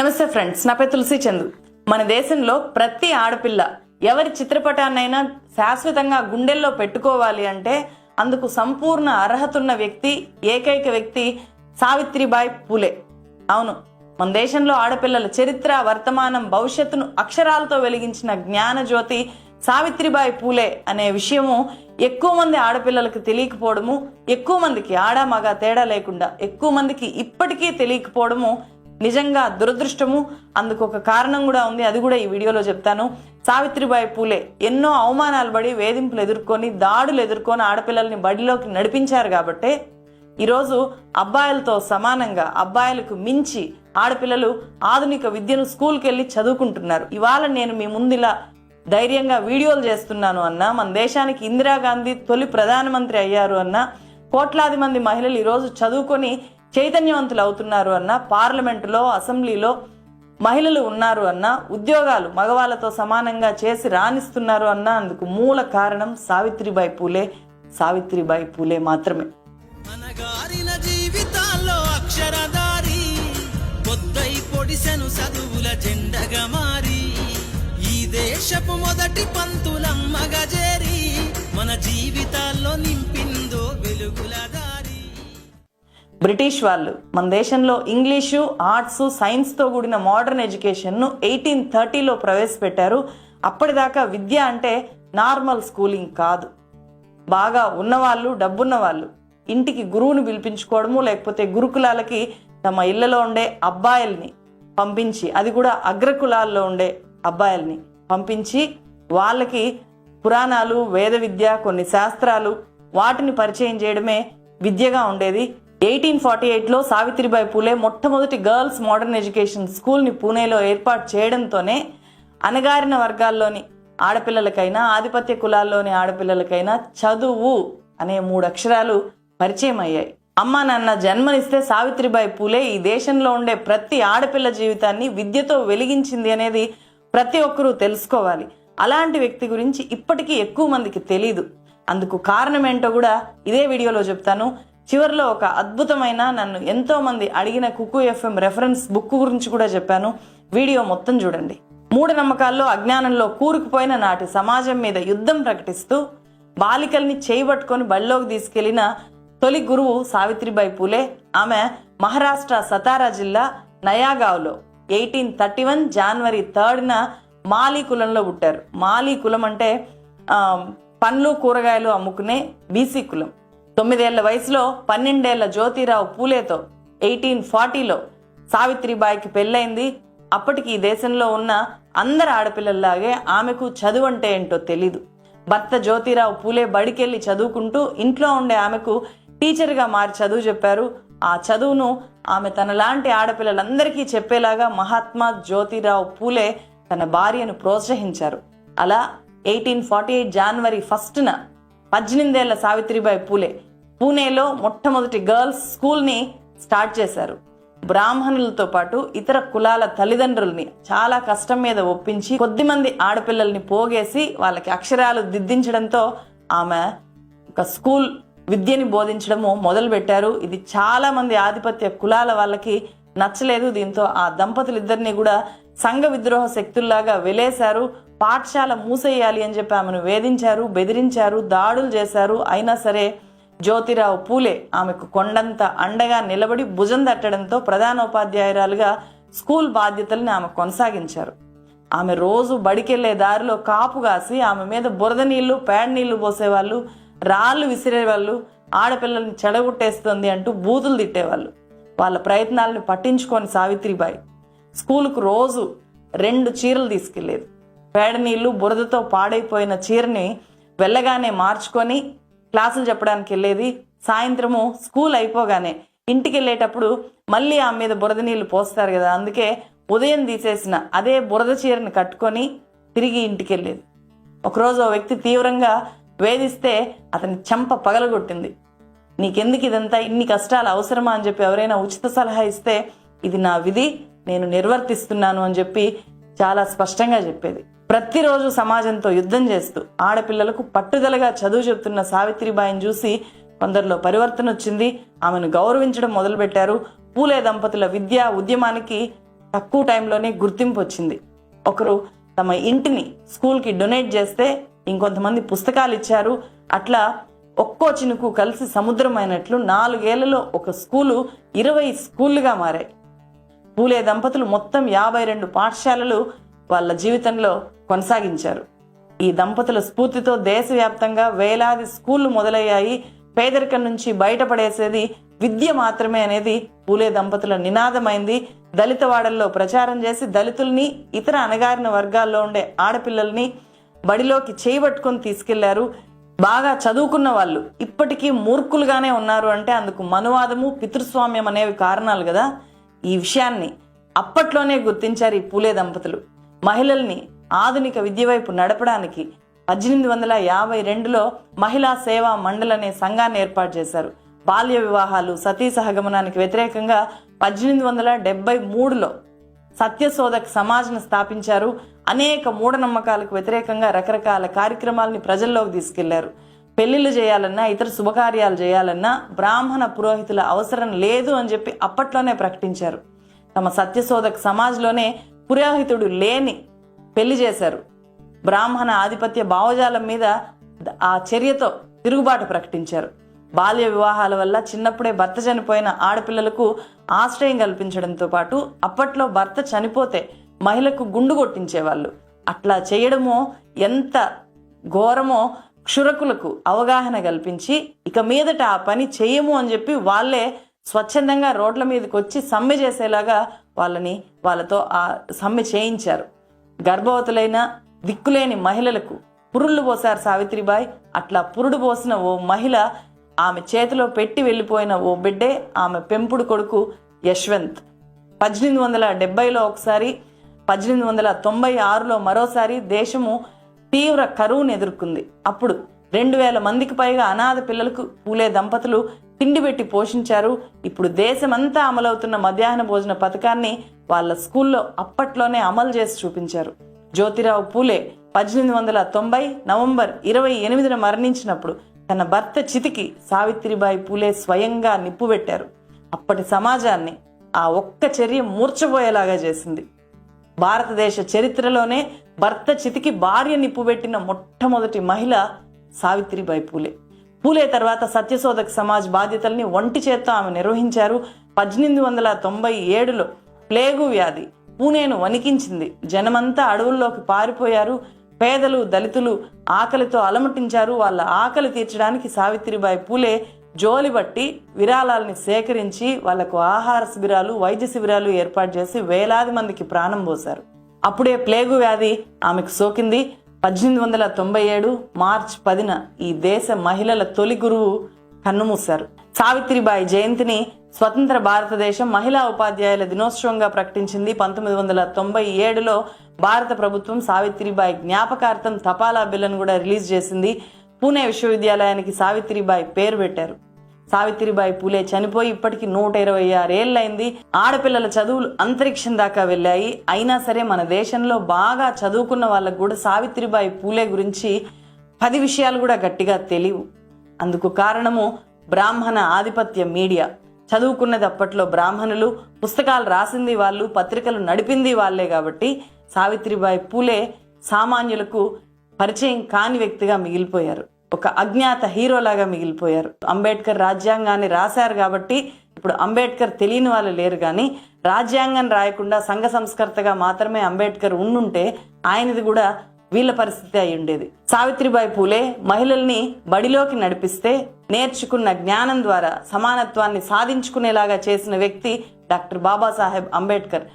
నమస్తే ఫ్రెండ్స్ నా పేరు తులసి చందు. మన దేశంలో ప్రతి ఆడపిల్ల ఎవరి చిత్రపటాన్నైనా శాశ్వతంగా గుండెల్లో పెట్టుకోవాలి అంటే అందుకు సంపూర్ణ అర్హత ఉన్న వ్యక్తి ఏకైక వ్యక్తి సావిత్రిబాయి పూలే. అవును మన దేశంలో ఆడపిల్లల చరిత్ర వర్తమానం భవిష్యత్తును అక్షరాలతో వెలిగించిన జ్ఞానజ్యోతి సావిత్రిబాయి పూలే అనే విషయము ఎక్కువ మంది ఆడపిల్లలకు తెలియకపోవడము ఎక్కువ మందికి ఆడ మగ తేడా లేకుండా ఎక్కువ మందికి ఇప్పటికీ తెలియకపోవడము నిజంగా దురదృష్టము. అందుకు ఒక కారణం కూడా ఉంది. అది కూడా ఈ వీడియోలో చెప్తాను. సావిత్రిబాయి పూలే ఎన్నో అవమానాలు పడి వేధింపులు ఎదుర్కొని దాడులు ఎదుర్కొని ఆడపిల్లల్ని బడిలోకి నడిపించారు కాబట్టే ఈరోజు అబ్బాయిలతో సమానంగా అబ్బాయిలకు మించి ఆడపిల్లలు ఆధునిక విద్యను స్కూల్కి వెళ్ళి చదువుకుంటున్నారు. ఇవాళ నేను మీ ముందులా ధైర్యంగా వీడియోలు చేస్తున్నాను అన్న మన దేశానికి ఇందిరాగాంధీ తొలి ప్రధానమంత్రి అయ్యారు అన్న కోట్లాది మంది మహిళలు ఈరోజు చదువుకొని చైతన్యవంతులు అవుతున్నారు అన్న పార్లమెంటులో అసెంబ్లీలో మహిళలు ఉన్నారు అన్న ఉద్యోగాలు మగవాళ్ళతో సమానంగా చేసి రాణిస్తున్నారు అన్న అందుకు మూల కారణం సావిత్రిబాయి పూలే. సావిత్రిబాయి పూలే మాత్రమే. అనగారిన జీవితాల్లో అక్షరదారి పొద్దై పొడిసెను చదువుల జెండగా మారి ఈ దేశపు మొదటి పంతులమ్మగా చేరి మన జీవితాల్లో నింపిందో వెలుగుల బ్రిటిష్ వాళ్ళు మన దేశంలో ఇంగ్లీషు ఆర్ట్స్ సైన్స్తో కూడిన మోడర్న్ ఎడ్యుకేషన్ను ఎయిటీన్ థర్టీలో ప్రవేశపెట్టారు. అప్పటిదాకా విద్య అంటే నార్మల్ స్కూలింగ్ కాదు. బాగా ఉన్నవాళ్ళు డబ్బున్న వాళ్ళు ఇంటికి గురువుని పిలిపించుకోవడము లేకపోతే గురుకులాలకి తమ ఇళ్ళలో ఉండే అబ్బాయిల్ని పంపించి అది కూడా అగ్రకులాల్లో ఉండే అబ్బాయిల్ని పంపించి వాళ్ళకి పురాణాలు వేద విద్య కొన్ని శాస్త్రాలు వాటిని పరిచయం చేయడమే విద్యగా ఉండేది. ఎయిటీన్ ఫార్టీ ఎయిట్లో సావిత్రిబాయి పూలే మొట్టమొదటి గర్ల్స్ మోడర్న్ ఎడ్యుకేషన్ స్కూల్ని పూణేలో ఏర్పాటు చేయడంతోనే అణగారిన వర్గాల్లోని ఆడపిల్లలకైనా ఆధిపత్య కులాల్లోని ఆడపిల్లలకైనా చదువు అనే మూడు అక్షరాలు పరిచయం అయ్యాయి అమ్మ నాన్న జన్మనిస్తే సావిత్రిబాయి పూలే ఈ దేశంలో ఉండే ప్రతి ఆడపిల్ల జీవితాన్ని విద్యతో వెలిగించింది అనేది ప్రతి ఒక్కరూ తెలుసుకోవాలి. అలాంటి వ్యక్తి గురించి ఇప్పటికీ ఎక్కువ మందికి తెలీదు. అందుకు కారణం ఏంటో కూడా ఇదే వీడియోలో చెప్తాను. చివరిలో ఒక అద్భుతమైన నన్ను ఎంతోమంది అడిగిన కుక్కు ఎఫ్ఎం రెఫరెన్స్ బుక్ గురించి కూడా చెప్పాను. వీడియో మొత్తం చూడండి. మూఢనమ్మకాల్లో అజ్ఞానంలో కూరుకుపోయిన నాటి సమాజం మీద యుద్ధం ప్రకటిస్తూ బాలికల్ని చేయబట్టుకొని బళ్ళలోకి తీసుకెళ్ళిన తొలి గురువు సావిత్రిబాయి పూలే ఆమె మహారాష్ట్ర సతారా జిల్లా నయాగావ్లో ఎయిటీన్ థర్టీ వన్ జనవరి థర్డ్న మాలీ కులంలో పుట్టారు. మాలీ కులం అంటే పండ్లు కూరగాయలు అమ్ముకునే బీసీ కులం. తొమ్మిదేళ్ళ వయసులో పన్నెండేళ్ళ జ్యోతిరావు పూలేతో ఎయిటీన్ ఫార్టీలో సావిత్రిబాయికి పెళ్ళైంది. అప్పటికి ఈ దేశంలో ఉన్న అందరు ఆడపిల్లల్లాగే ఆమెకు చదువు అంటే ఏంటో తెలీదు. భర్త జ్యోతిరావు పూలే బడికెళ్ళి చదువుకుంటూ ఇంట్లో ఉండే ఆమెకు టీచర్గా మారి చదువు చెప్పారు. ఆ చదువును ఆమె తనలాంటి ఆడపిల్లలందరికీ చెప్పేలాగా మహాత్మా జ్యోతిరావు పూలే తన భార్యను ప్రోత్సహించారు. అలా ఎయిటీన్ ఫార్టీ ఎయిట్ జనవరి ఫస్ట్న పద్దెనిమిదేళ్ళ సావిత్రిబాయి పూలే పూణేలో మొట్టమొదటి గర్ల్స్ స్కూల్ని స్టార్ట్ చేశారు. బ్రాహ్మణులతో పాటు ఇతర కులాల తల్లిదండ్రుల్ని చాలా కష్టం మీద ఒప్పించి కొద్దిమంది ఆడపిల్లల్ని పోగేసి వాళ్ళకి అక్షరాలు దిద్దించడంతో ఆమె ఒక స్కూల్ విద్యని బోధించడము మొదలుపెట్టారు. ఇది చాలామంది ఆధిపత్య కులాల వాళ్ళకి నచ్చలేదు. దీంతో ఆ దంపతులిద్దరినీ కూడా సంఘ విద్రోహ శక్తుల్లాగా వెలేశారు. పాఠశాల మూసేయాలి అని చెప్పి ఆమెను వేధించారు బెదిరించారు దాడులు చేశారు. అయినా సరే జ్యోతిరావు పూలే ఆమెకు కొండంత అండగా నిలబడి భుజం తట్టడంతో ప్రధానోపాధ్యాయురాలుగా స్కూల్ బాధ్యతల్ని ఆమె కొనసాగించారు. ఆమె రోజు బడికెళ్ళే దారిలో కాపు కాసి ఆమె మీద బురద నీళ్ళు పేడ నీళ్ళు పోసేవాళ్ళు రాళ్ళు విసిరేవాళ్ళు ఆడపిల్లల్ని చెడగొట్టేస్తుంది అంటూ బూతులు తిట్టేవాళ్ళు. వాళ్ళ ప్రయత్నాలను పట్టించుకొని సావిత్రిబాయి స్కూలుకు రోజు రెండు చీరలు తీసుకెళ్ళేది పేడ నీళ్ళు బురదతో పాడైపోయిన చీరని వెళ్ళగానే మార్చుకొని క్లాసులు చెప్పడానికి వెళ్ళేది. సాయంత్రము స్కూల్ అయిపోగానే ఇంటికి వెళ్ళేటప్పుడు మళ్ళీ ఆమె మీద బురద నీళ్ళు పోస్తారు కదా అందుకే ఉదయం తీసేసిన అదే బురద చీరని కట్టుకొని తిరిగి ఇంటికి వెళ్ళేది. ఒకరోజు ఓ వ్యక్తి తీవ్రంగా వేధిస్తే అతని చెంప పగలగొట్టింది. నీకెందుకు ఇదంతా? ఇన్ని కష్టాలు అవసరమా అని చెప్పి ఎవరైనా ఉచిత సలహా ఇస్తే ఇది నా విధి నేను నిర్వర్తిస్తున్నాను అని చెప్పి చాలా స్పష్టంగా చెప్పేది. ప్రతిరోజు సమాజంతో యుద్ధం చేస్తూ ఆడపిల్లలకు పట్టుదలగా చదువు చెబుతున్న సావిత్రిబాయిని చూసి కొందరిలో పరివర్తన వచ్చింది. ఆమెను గౌరవించడం మొదలుపెట్టారు. పూలే దంపతుల విద్యా ఉద్యమానికి తక్కువ టైంలోనే గుర్తింపు వచ్చింది. ఒకరు తమ ఇంటిని స్కూల్కి డొనేట్ చేస్తే ఇంకొంతమంది పుస్తకాలు ఇచ్చారు. అట్లా ఒక్కో చినుకు కలిసి సముద్రమైనట్లు నాలుగేళ్ళలో ఒక స్కూలు ఇరవై స్కూళ్ళుగా మారాయి. పూలే దంపతులు మొత్తం యాభై రెండు పాఠశాలలు వాళ్ళ జీవితంలో కొనసాగించారు. ఈ దంపతుల స్ఫూర్తితో దేశవ్యాప్తంగా వేలాది స్కూళ్ళు మొదలయ్యాయి. పేదరికం నుంచి బయటపడేసేది విద్య మాత్రమే అనేది పూలే దంపతుల నినాదమైంది. దళితవాడల్లో ప్రచారం చేసి దళితుల్ని ఇతర అణగారిన వర్గాల్లో ఉండే ఆడపిల్లల్ని బడిలోకి చేయబట్టుకొని తీసుకెళ్ళారు. బాగా చదువుకున్న వాళ్ళు ఇప్పటికీ మూర్ఖులుగానే ఉన్నారు అంటే అందుకు మనువాదము పితృస్వామ్యం అనేవి కారణాలు కదా. ఈ విషయాన్ని అప్పట్లోనే గుర్తించారు ఈ పూలే దంపతులు. మహిళల్ని ఆధునిక విద్య వైపు నడపడానికి పద్దెనిమిది వందల యాభై రెండులో మహిళా సేవా మండలి అనే సంఘాన్ని ఏర్పాటు చేశారు. బాల్య వివాహాలు సతీ సహగమనానికి వ్యతిరేకంగా పద్దెనిమిది వందల డెబ్బై మూడులో సత్యశోధక్ సమాజ్ను స్థాపించారు. అనేక మూఢనమ్మకాలకు వ్యతిరేకంగా రకరకాల కార్యక్రమాలని ప్రజల్లోకి తీసుకెళ్ళారు. పెళ్ళిళ్ళు చేయాలన్నా ఇతర శుభకార్యాలు చేయాలన్నా బ్రాహ్మణ పురోహితుల అవసరం లేదు అని చెప్పి అప్పట్లోనే ప్రకటించారు. తమ సత్యశోధక్ సమాజ్లోనే పురోహితుడు లేని పెళ్ళి చేశారు. బ్రాహ్మణ ఆధిపత్య భావజాలం మీద ఆ చర్యతో తిరుగుబాటు ప్రకటించారు. బాల్య వివాహాల వల్ల చిన్నప్పుడే భర్త చనిపోయిన ఆడపిల్లలకు ఆశ్రయం కల్పించడంతో పాటు అప్పట్లో భర్త చనిపోతే మహిళకు గుండు కొట్టించేవాళ్ళు. అట్లా చేయడమో ఎంత ఘోరమో క్షురకులకు అవగాహన కల్పించి ఇక మీదట ఆ పని చేయము అని చెప్పి వాళ్ళే స్వచ్ఛందంగా రోడ్ల మీదకి వచ్చి సమ్మె చేసేలాగా వాళ్ళని వాళ్ళతో ఆ సమ్మె చేయించారు. గర్భవతులైన దిక్కులేని మహిళలకు పురుళ్ళు పోసారు సావిత్రిబాయి. అట్లా పురుడు పోసిన ఓ మహిళ ఆమె చేతిలో పెట్టి వెళ్ళిపోయిన ఓ బిడ్డే ఆమె పెంపుడు కొడుకు యశ్వంత్. పద్దెనిమిది వందల డెబ్బైలో ఒకసారి పద్దెనిమిది వందల తొంభై ఆరులో మరోసారి దేశము తీవ్ర కరువును ఎదుర్కొంది. అప్పుడు రెండు వేల మందికి పైగా అనాథ పిల్లలకు పూలే దంపతులు తిండి పెట్టి పోషించారు. ఇప్పుడు దేశమంతా అమలవుతున్న మధ్యాహ్న భోజన పథకాన్ని వాళ్ళ స్కూల్లో అప్పట్లోనే అమలు చేసి చూపించారు. జ్యోతిరావు పూలే పద్దెనిమిది వందల తొంభై నవంబర్ ఇరవై ఎనిమిదిన మరణించినప్పుడు తన భర్త చితికి సావిత్రిబాయి పూలే స్వయంగా నిప్పు పెట్టారు అప్పటి సమాజాన్ని ఆ ఒక్క చర్య మూర్చబోయేలాగా చేసింది. భారతదేశ చరిత్రలోనే భర్త చితికి భార్య నిప్పుబెట్టిన మొట్టమొదటి మహిళ సావిత్రిబాయి పూలే. పూలే తర్వాత సత్యశోధక్ సమాజ్ బాధ్యతల్ని ఒంటి చేత్తో ఆమె నిర్వహించారు. పద్దెనిమిది వందల తొంభై ఏడులో ప్లేగు వ్యాధి పూణేను వణికించింది. జనమంతా అడవుల్లోకి పారిపోయారు. పేదలు దళితులు ఆకలితో అలమటించారు. వాళ్ళ ఆకలి తీర్చడానికి సావిత్రిబాయి పూలే జోలి బట్టి విరాళాలని సేకరించి వాళ్ళకు ఆహార శిబిరాలు వైద్య శిబిరాలు ఏర్పాటు చేసి వేలాది మందికి ప్రాణం పోశారు. అప్పుడే ప్లేగు వ్యాధి ఆమెకు సోకింది. పద్దెనిమిది వందల తొంభై ఏడు మార్చ్ పదిన ఈ దేశ మహిళల తొలి గురువు కన్నుమూశారు. సావిత్రిబాయి జయంతిని స్వతంత్ర భారతదేశం మహిళా ఉపాధ్యాయుల దినోత్సవంగా ప్రకటించింది. పంతొమ్మిది వందల తొంభై ఏడులో భారత ప్రభుత్వం సావిత్రిబాయి జ్ఞాపకార్థం తపాలా బిల్లను కూడా రిలీజ్ చేసింది. పూణే విశ్వవిద్యాలయానికి సావిత్రిబాయి పేరు పెట్టారు. సావిత్రిబాయి పూలే చనిపోయి ఇప్పటికి నూట ఇరవై ఆరేళ్ళైంది ఆడపిల్లల చదువులు అంతరిక్షం దాకా వెళ్ళాయి. అయినా సరే మన దేశంలో బాగా చదువుకున్న వాళ్ళకు కూడా సావిత్రిబాయి పూలే గురించి పది విషయాలు కూడా గట్టిగా తెలియవు. అందుకు కారణము బ్రాహ్మణ ఆధిపత్య మీడియా. చదువుకున్నది అప్పట్లో బ్రాహ్మణులు పుస్తకాలు రాసింది వాళ్ళు పత్రికలు నడిపింది వాళ్ళే కాబట్టి సావిత్రిబాయి పూలే సామాన్యులకు పరిచయం కాని వ్యక్తిగా మిగిలిపోయారు. ఒక అజ్ఞాత హీరోలాగా మిగిలిపోయారు. అంబేద్కర్ రాజ్యాంగాన్ని రాశారు కాబట్టి ఇప్పుడు అంబేద్కర్ తెలియని వాళ్ళు లేరు కానీ రాజ్యాంగం రాయకుండా సంఘ సంస్కర్తగా మాత్రమే అంబేద్కర్ ఉండుంటే ఆయనది కూడా వీళ్ళ పరిస్థితి అయి ఉండేది. సావిత్రిబాయి పూలే మహిళల్ని బడిలోకి నడిపిస్తే నేర్చుకున్న జ్ఞానం ద్వారా సమానత్వాన్ని సాధించుకునేలాగా చేసిన వ్యక్తి డాక్టర్ బాబాసాహెబ్ అంబేద్కర్